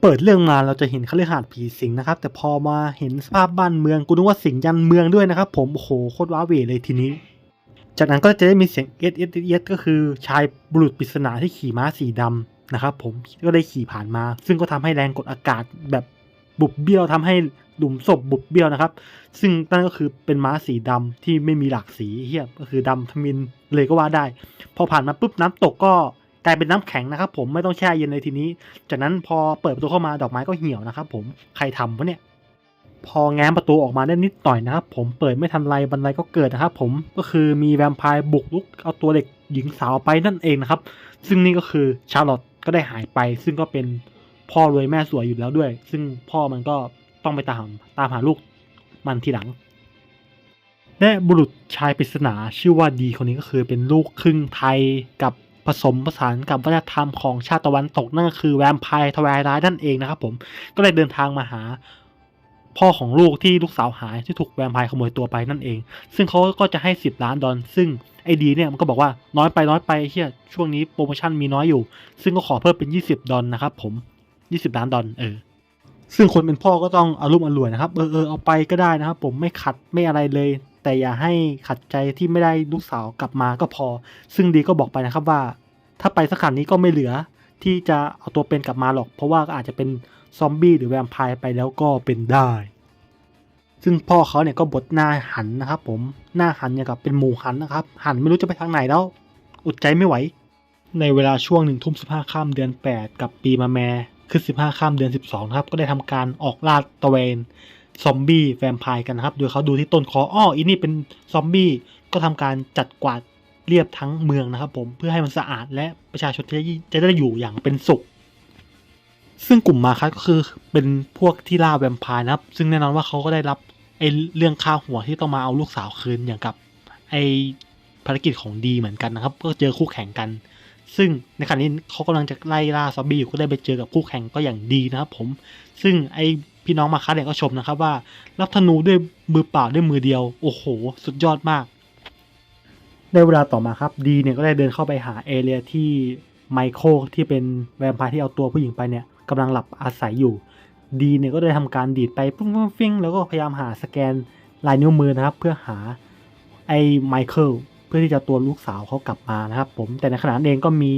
เปิดเรื่องมาเราจะเห็นคฤหาสน์ผีสิงนะครับ แต่พอมาเห็นสภาพบ้านเมืองกูนึกว่าสิงยันเมืองด้วยนะครับผมโอ้โหโคตรว้าเหวเลยทีนี้ จากนั้นก็จะได้มีเสียงเอสเอสเอสก็คือชายบุรุษปริศนาที่ขี่ม้าสีดำนะครับผมก็ได้ขี่ผ่านมา ซึ่งก็ทำให้แรงกดอากาศแบบบุบเบี้ยวทำให้หลุมศพบุบเบี้ยวนะครับ ซึ่งนั่นก็คือเป็นม้าสีดำที่ไม่มีหลากสีเฮียก็คือดำทมินเลยก็ว่าได้ พอผ่านมาปุ๊บน้ำตกก็ กลายเป็นน้ำแข็งนะครับผมไม่ต้องแช่เย็นเลยทีนี้ จากนั้นพอเปิดประตูเข้ามาดอกไม้ก็เหี่ยวนะครับผมใครทำวะเนี่ยพอแง้มประตูออกมาได้นิดหน่อยนะครับผมเปิดไม่ทันไรบันไดก็เกิดนะครับผมก็คือมีแวมไพร์บุกลุกเอาตัวเด็กหญิงสาวไปนั่นเองนะครับ ซึ่งนี่ก็คือชาร์ลอตก็ได้หายไป ซึ่งก็เป็นพ่อรวยแม่สวยอยู่แล้วด้วย ซึ่งพ่อมันก็ต้องไปตามตามหาลูกมันทีหลังและบุรุษชายปริศนาชื่อว่าดีคนนี้ก็คือเป็นลูกครึ่งไทยกับ ผสมผสานกับวัฒนธรรมของชาติตะวันตกนั่นก็คือแวมไพร์ทวายร้ายนั่นเองนะครับผมก็เลยเดินทางมาหาพ่อของลูกที่ลูกสาวหายที่ถูกแวมไพร์ขโมยตัวไปนั่นเอง ซึ่งเขาก็จะให้ 10 ล้านดอลซึ่งไอ้ดีเนี่ยมันก็บอกว่าน้อยไปน้อยไปเฮียช่วงนี้โปรโมชั่นมีน้อยอยู่ ซึ่งก็ขอเพิ่มเป็น 20 ดอลนะครับผม 20 ล้านดอลเออซึ่งคนเป็นพ่อก็ต้องอารุ่มอร่วยนะครับเออเออเอาไปก็ได้นะครับผมไม่ขัดไม่อะไรเลย แต่อย่าให้ขัดใจที่ไม่ได้ลูกสาวกลับมาก็พอ ซึ่งดีก็บอกไปนะครับว่า ถ้าไปสักขันนี้ก็ไม่เหลือที่จะเอาตัวเป็นกลับมาหรอก เพราะว่าก็อาจจะเป็นซอมบี้หรือแวมไพร์ไปแล้วก็เป็นได้ ซึ่งพ่อเขาเนี่ยก็บดหน้าหันนะครับ ผมหน้าหันอย่างกับเป็นหมูหันนะครับ หันไม่รู้จะไปทางไหนแล้วอดใจไม่ไหว ในเวลาช่วงหนึ่งทุ่มสิบห้าข้ามเดือน 8 กับปีมาแม่คือสิบห้าข้ามเดือน 12นะครับ ก็ได้ทำการออกลาดตะเวน ซอมบี้แวมไพร์กันนะครับ โดยเขาดูที่ต้นคออ้ออีนี่เป็นซอมบี้ก็ทำการจัดกวาดเรียบทั้งเมืองนะครับผมเพื่อให้มันสะอาดและประชาชนจะได้อยู่อย่างเป็นสุข ซึ่งกลุ่มมาคัสก็คือเป็นพวกที่ล่าแวมไพร์นะครับ ซึ่งแน่นอนว่าเขาก็ได้รับไอ้เรื่องค่าหัวที่ต้องมาเอาลูกสาวคืนอย่างกับไอ้ภารกิจของดีเหมือนกันนะครับ ก็เจอคู่แข่งกัน ซึ่งในขณะนี้เขากำลังจะไล่ล่าซอมบี้อยู่ก็ได้ไปเจอกับคู่แข่งก็อย่างดีนะครับผม ซึ่งไอ้ พี่น้องมาคัสเนี่ยก็ชมนะครับว่า รับธนูด้วยมือเปล่าด้วยมือเดียว โอ้โห สุดยอดมาก ในเวลาต่อมาครับดีเนี่ยก็ได้เดินเข้าไปหาเอเรียที่ไมโครที่เป็นแวมไพร์ที่เอาตัวผู้หญิงไปเนี่ยกำลังหลับอาศัยอยู่ ดีเนี่ยก็ได้ทำการดีดไปปุ้งปุ้งฟิ้งแล้วก็พยายามหาสแกนลายนิ้วมือนะครับ เพื่อหาไอ้ไมเคิลเพื่อที่จะตัวลูกสาวเขากลับมานะครับ ผมแต่ในขณะนั้นเองก็มี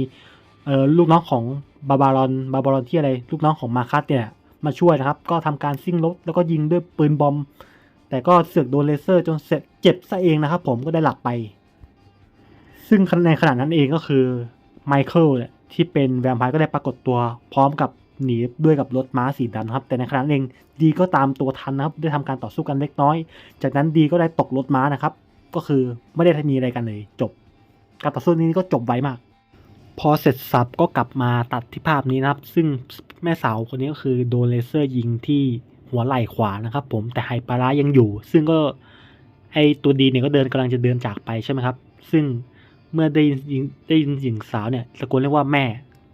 ลูกน้องของบาบารอนบาบารอนที่อะไร ลูกน้องของมาคัสเนี่ย มาช่วยนะครับ ก็ทำการซิ่งรถแล้วก็ยิงด้วยปืนบอม แต่ก็เสือกโดนเลเซอร์จนเสร็จเจ็บซะเองนะครับผมก็ได้หลับไป ซึ่งในขณะนั้นเองก็คือไมเคิลเนี่ยที่เป็นแวมไพร์ก็ได้ปรากฏตัวพร้อมกับหนีด้วยกับรถม้าสีดำครับ แต่ในขณะนั้นเองดีก็ตามตัวทันนะครับได้ทำการต่อสู้กันเล็กน้อย จากนั้นดีก็ได้ตกรถม้านะครับ ก็คือไม่ได้มีอะไรกันเลย จบ การต่อสู้นี้ก็จบไวมาก พอเสร็จสับก็กลับมาตัดที่ภาพนี้นะครับ ซึ่ง แม่สาวคนนี้ก็คือโดนเลเซอร์ยิงที่หัวไหล่ขวานะครับ ผมแต่ไฮปาระยังอยู่ ซึ่งก็ไอตัวดีเนี่ยก็เดินกำลังจะเดินจากไปใช่ไหมครับ ซึ่งเมื่อได้ยินได้ยินหญิงสาวเนี่ยตะโกนเรียกว่าแม่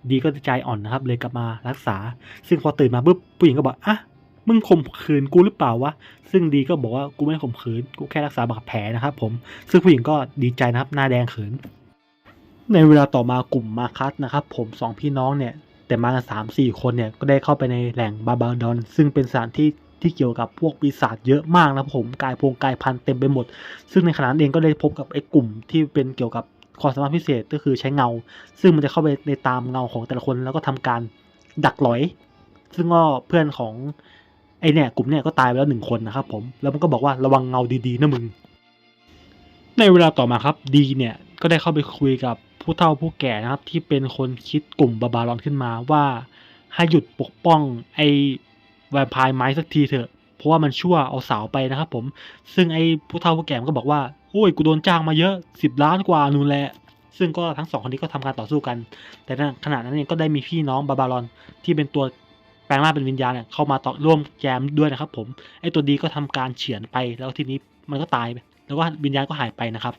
ดีก็ใจอ่อนนะครับ เลยกลับมารักษา ซึ่งพอตื่นมาปุ๊บผู้หญิงก็บอกอะมึงข่มขืนกูหรือเปล่าวะ ซึ่งดีก็บอกว่ากูไม่ข่มขืน กูแค่รักษาบาดแผลนะครับผม ซึ่งผู้หญิงก็ดีใจนะครับ หน้าแดงเขิน ในเวลาต่อมากลุ่มมาคัสนะครับผมสองพี่น้องเนี่ย แต่มากันสามสี่คนเนี่ยก็ได้เข้าไปในแหล่งบาบาดอน ซึ่งเป็นสถานที่ที่เกี่ยวกับพวกปีศาจเยอะมากนะผมกายพงกายพันเต็มไปหมด ซึ่งในขณะนั้นเองก็ได้พบกับไอ้กลุ่มที่เป็นเกี่ยวกับความสามารถพิเศษก็คือใช้เงา ซึ่งมันจะเข้าไปในตามเงาของแต่ละคนแล้วก็ทำการดักหลอย ซึ่งก็เพื่อนของไอ้เนี่ยกลุ่มเนี่ยก็ตายไปแล้วหนึ่งคนนะครับผมแล้วมันก็บอกว่าระวังเงาดีๆนะมึงในเวลาต่อมาครับดีเนี่ย ก็ได้เข้าไปคุยกับผู้เฒ่าผู้แก่นะครับ ที่เป็นคนคิดกลุ่มบาบารอนขึ้นมาว่า ให้หยุดปกป้องไอ้แวมไพร์ไม้สักทีเถอะ เพราะว่ามันชั่วเอาสาวไปนะครับผม ซึ่งไอ้ผู้เฒ่าผู้แก่ก็บอกว่า โอ้ยกูโดนจ้างมาเยอะสิบล้านกว่านู่นแหละ ซึ่งก็ทั้งสองคนนี้ก็ทำการต่อสู้กัน แต่ในขณะนั้นเองก็ได้มีพี่น้องบาบารอนที่เป็นตัวแปลงร่างเป็นวิญญาณเนี่ยเข้ามาต่อร่วมแจมด้วยนะครับผม ไอ้ตัวดีก็ทำการเฉือนไป แล้วทีนี้มันก็ตายไป แล้วก็วิญญาณก็หายไปนะครับ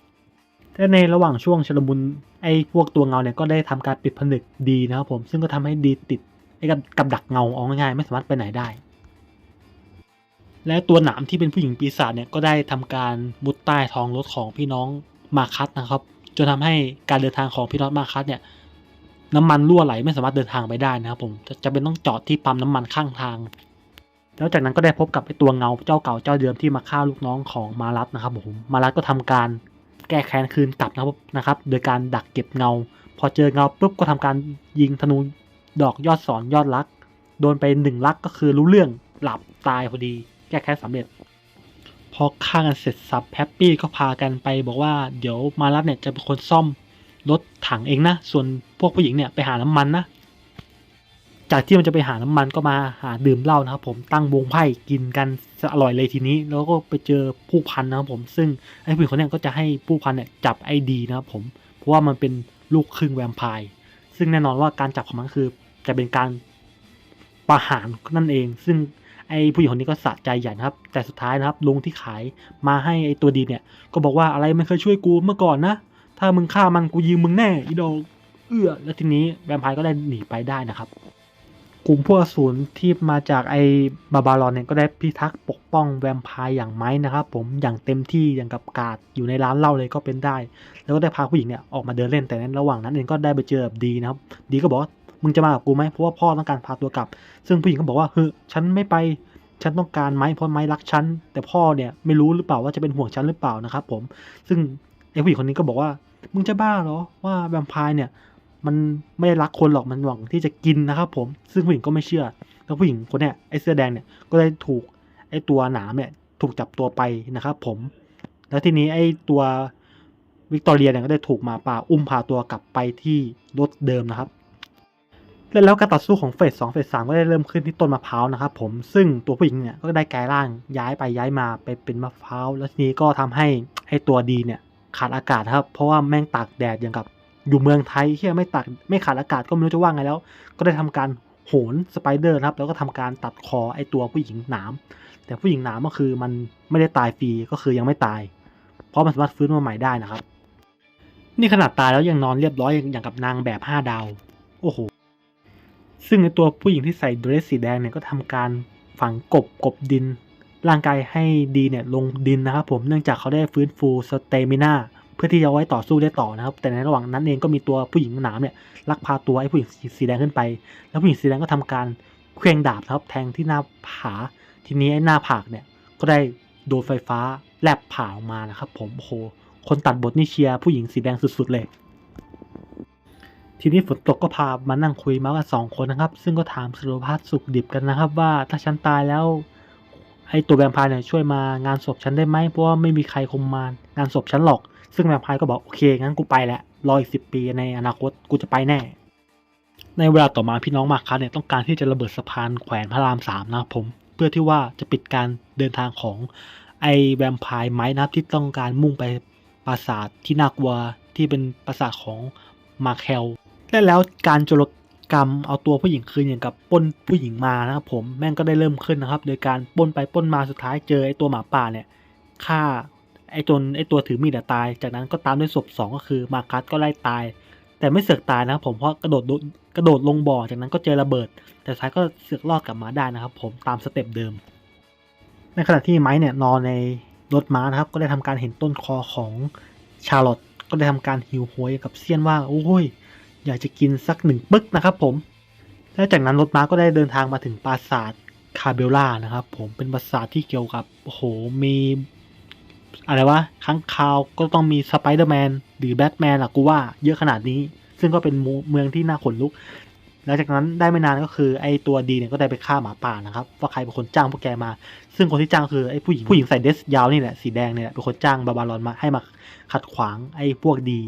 แต่ในระหว่างช่วงชลมุนไอ้พวกตัวเงาเนี่ยก็ได้ทำการปิดผนึกดีนะครับผม ซึ่งก็ทำให้ดีติดไอ้กับกับดักเงาเอาง่ายๆไม่สามารถไปไหนได้ และตัวหนามที่เป็นผู้หญิงปีศาจเนี่ยก็ได้ทำการมุดใต้ท้องรถของพี่น้องมาคัสนะครับ จนทำให้การเดินทางของพี่น้องมาคัสเนี่ยน้ำมันรั่วไหลไม่สามารถเดินทางไปได้นะครับผมจะจะเป็นต้องจอดที่ปั๊มน้ำมันข้างทาง แล้วจากนั้นก็ได้พบกับไอตัวเงาเจ้าเก่าเจ้าเดิมที่มาฆ่าลูกน้องของมารัตนะครับผมมารัตก็ทำการ แก้แค้นคืนกลับนะครับนะครับ โดยการดักเก็บเงา พอเจอเงาปุ๊บก็ทำการยิงธนูดอกยอดสอนยอดรัก โดนไปหนึ่งลักก็คือรู้เรื่องหลับตายพอดี แก้แค้นสำเร็จ พอฆ่ากันเสร็จสับแฮปปี้ก็พากันไปบอกว่าเดี๋ยวมารับเนี่ยจะเป็นคนซ่อมรถถังเองนะ ส่วนพวกผู้หญิงเนี่ยไปหาน้ำมันนะ จากที่มันจะไปหาน้ำมันก็มาหาดื่มเหล้านะครับผมตั้งวงไพ่กินกันอร่อยเลยทีนี้ แล้วก็ไปเจอผู้พันนะครับผมซึ่งไอ้ผู้หญิงคนนี้ก็จะให้ผู้พันเนี่ยจับไอ้ดีนะครับผมเพราะว่ามันเป็นลูกครึ่งแวมไพร์ซึ่งแน่นอนว่าการจับของมันคือจะเป็นการประหารนั่นเอง ซึ่งไอ้ผู้หญิงคนนี้ก็สะใจใหญ่นะครับ แต่สุดท้ายนะครับลุงที่ขายมาให้ไอ้ตัวดีเนี่ย ก็บอกว่าอะไรไม่เคยช่วยกูเมื่อก่อนนะ ถ้ามึงฆ่ามันกูยิงมึงแน่อีดอกเอื้อแล้วทีนี้แวมไพร์ก็ได้หนีไปได้นะครับ กลุ่มพวกอสูรที่มาจากไอ้บาบารอนเนี่ยก็ได้พิทักษ์ปกป้องแวมไพร์อย่างไม้นะครับ ผมอย่างเต็มที่อย่างกับกาดอยู่ในร้านเหล้าเลยก็เป็นได้ แล้วก็ได้พาผู้หญิงเนี่ยออกมาเดินเล่นแต่ในระหว่างนั้นเองก็ได้ไปเจอกับดีนะครับ ดีก็บอกว่ามึงจะมากับกูไหมเพราะว่าพ่อต้องการพาตัวกลับ ซึ่งผู้หญิงก็บอกว่าเฮ้ยฉันไม่ไปฉันต้องการไม้เพราะไม้รักฉันแต่พ่อเนี่ยไม่รู้หรือเปล่าว่าจะเป็นห่วงฉันหรือเปล่านะครับผมซึ่งไอ้ผู้หญิงคนนี้ก็บอกว่ามึงจะบ้าเหรอว่าแวมไพร์เนี่ย มันไม่ได้รักคนหรอกมันหวังที่จะกินนะครับผมซึ่งผู้หญิงก็ไม่เชื่อ แล้วผู้หญิงคนเนี้ยไอ้เสื้อแดงเนี่ยก็ได้ถูกไอ้ตัวหนามเนี่ยถูกจับตัวไปนะครับผมแล้วทีนี้ไอ้ตัววิกตอเรียเนี่ยก็ได้ถูกมาป่าอุ้มพาตัวกลับไปที่รถเดิมนะครับและแล้วการต่อสู้ของเฟสสองเฟสสามก็ได้เริ่มขึ้นที่ต้นมะพร้าวนะครับผมซึ่งตัวผู้หญิงเนี่ยก็ได้กลายร่างย้ายไปย้ายมาไปเป็นมะพร้าวแล้วทีนี้ก็ทำให้ไอ้ตัวดีเนี่ยขาดอากาศครับ เพราะว่าแม่งตากแดดอย่างกับ อยู่เมืองไทยที่ไม่ตากไม่ขาดอากาศก็ไม่รู้จะว่าไงแล้ว ก็ได้ทำการโหนสไปเดอร์นะครับ แล้วก็ทำการตัดคอไอตัวผู้หญิงหนาม แต่ผู้หญิงหนามก็คือมันไม่ได้ตายฟรีก็คือยังไม่ตาย เพราะมันสามารถฟื้นมาใหม่ได้นะครับ นี่ขนาดตายแล้วยังนอนเรียบร้อยอย่างกับนางแบบห้าดาว โอ้โห ซึ่งในตัวผู้หญิงที่ใส่เดรสสีแดงเนี่ยก็ทำการฝังกบกบดิน ร่างกายให้ดีเนี่ยลงดินนะครับผม เนื่องจากเขาได้ฟื้นฟูสเตมินา เพื่อที่จะไว้ต่อสู้ได้ต่อนะครับ แต่ในระหว่างนั้นเองก็มีตัวผู้หญิงหนามเนี่ยลักพาตัวไอ้ผู้หญิงสีแดงขึ้นไป แล้วผู้หญิงสีแดงก็ทำการเคลื่องดาบนะครับแทงที่หน้าผา ทีนี้ไอ้หน้าผากเนี่ยก็ได้โดนไฟฟ้าแลบผ่าออกมานะครับผมโอ้โหคนตัดบทนี่เชียร์ผู้หญิงสีแดงสุดๆเลย ทีนี้ฝนตกก็พามานั่งคุยมากันสองคนนะครับ ซึ่งก็ถามสารพัดสุขดิบกันนะครับ ว่าถ้าฉันตายแล้วไอ้ตัวแวมพร์เนี่ยช่วยมางานศพฉันได้ไหมเพราะว่าไม่มีใครคงมางานศพฉันหรอก ซึ่งแวมไพร์ก็บอกโอเคงั้นกูไปแหละรออีกสิบปีในอนาคตกูจะไปแน่ ในเวลาต่อมาพี่น้องมาคัสเนี่ยต้องการที่จะระเบิดสะพานแขวนพระรามสามนะผม เพื่อที่ว่าจะปิดการเดินทางของไอแวมไพร์ไม้นะที่ต้องการมุ่งไปปราสาทที่น่ากลัวที่เป็นปราสาทของมาแคลและแล้วการโจรกรรมเอาตัวผู้หญิงคืนอย่างกับป้นผู้หญิงมานะครับผมแม่งก็ได้เริ่มขึ้นนะครับ โดยการป้นไปป้นมาสุดท้ายเจอไอ้ตัวหมาป่าเนี่ยฆ่า ไอ้จนไอ้ตัวถือมีดตาย จากนั้นก็ตามด้วยศพสองก็คือมาคัสก็ไล่ตาย แต่ไม่เสือกตายนะครับผมเพราะกระโดดกระโดดลงบ่อจากนั้นก็เจอระเบิด แต่สุดท้ายก็เสือกรอดกลับมาได้นะครับ ผมตามสเต็ปเดิม ในขณะที่ไม้เนี่ยนอนในรถม้านะครับ ก็ได้ทำการเห็นต้นคอของชาร์ลอตก็ได้ทำการหิวโหยกับเซียนว่าโอ้ยอยากจะกินสักหนึ่งปึ๊กนะครับ ผมและจากนั้นรถม้าก็ได้เดินทางมาถึงปราสาทคาเบล่านะครับ ผมเป็นปราสาทที่เกี่ยวกับโอ้โหมี อะไรวะค้างคาวก็ต้องมีสไปเดอร์แมนหรือแบทแมนอะกูว่าเยอะขนาดนี้ ซึ่งก็เป็นเมืองที่น่าขนลุก หลังจากนั้นได้ไม่นานก็คือไอตัวดีเนี่ยก็ได้ไปฆ่าหมาป่านะครับว่าใครเป็นคนจ้างพวกแกมา ซึ่งคนที่จ้างคือไอผู้หญิงผู้หญิงใส่เดรสยาวนี่แหละสีแดงเนี่ยเป็นคนจ้างบาบารอนมาให้มาขัดขวางไอพวกดี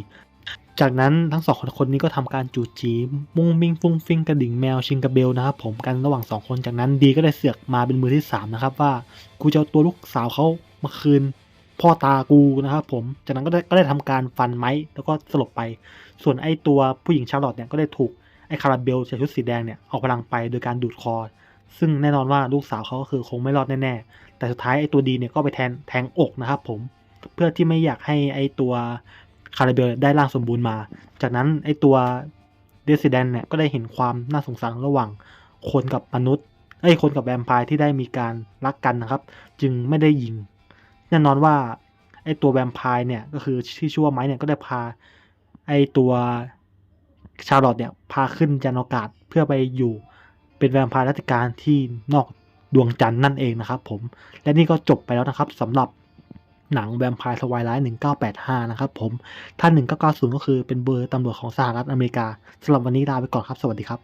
จากนั้นทั้งสองคนนี้ก็ทำการจูจีมุ้งมิงฟุ้งฟิ้งกระดิ่งแมวชิงกระเบลนะครับผมกันระหว่างสองคนจากนั้นดีก็ได้เสือกมาเป็นมือที่สามนะครับว่ากูจะเอาตัวลูกสาวเขามาคืน พ่อตากูนะครับผม จากนั้นก็ได้ก็ได้ทำการฟันไม้แล้วก็สลบไป ส่วนไอ้ตัวผู้หญิงชาร์ลอตเนี่ยก็ได้ถูกไอ้คาราเบลใส่ชุดสีแดงเนี่ยเอาพลังไปโดยการดูดคอ ซึ่งแน่นอนว่าลูกสาวเขาก็คือคงไม่รอดแน่ๆ แต่สุดท้ายไอ้ตัวดีเนี่ยก็ไปแทนแทงอกนะครับผม เพื่อที่ไม่อยากให้ไอ้ตัวคาราเบลได้ร่างสมบูรณ์มา จากนั้นไอ้ตัวเดซิเดนเนี่ยก็ได้เห็นความน่าสงสารระหว่างคนกับมนุษย์ไอ้คนกับแวมไพร์ที่ได้มีการรักกันนะครับ จึงไม่ได้ยิง แน่นอนว่าไอตัวแวมไพร์เนี่ยก็คือที่ชื่อว่าไม้เนี่ยก็ได้พาไอตัวชาร์ลอตเนี่ยพาขึ้นยานอวกาศเพื่อไปอยู่เป็นแวมไพร์ราชการที่นอกดวงจันทร์นั่นเองนะครับผมและนี่ก็จบไปแล้วนะครับสำหรับหนังแวมไพร์สวายไลท์1985 นะครับผม ถ้า 1990 ก็คือเป็นเบอร์ตำรวจของสหรัฐอเมริกาสำหรับวันนี้ลาไปก่อนครับ สวัสดีครับ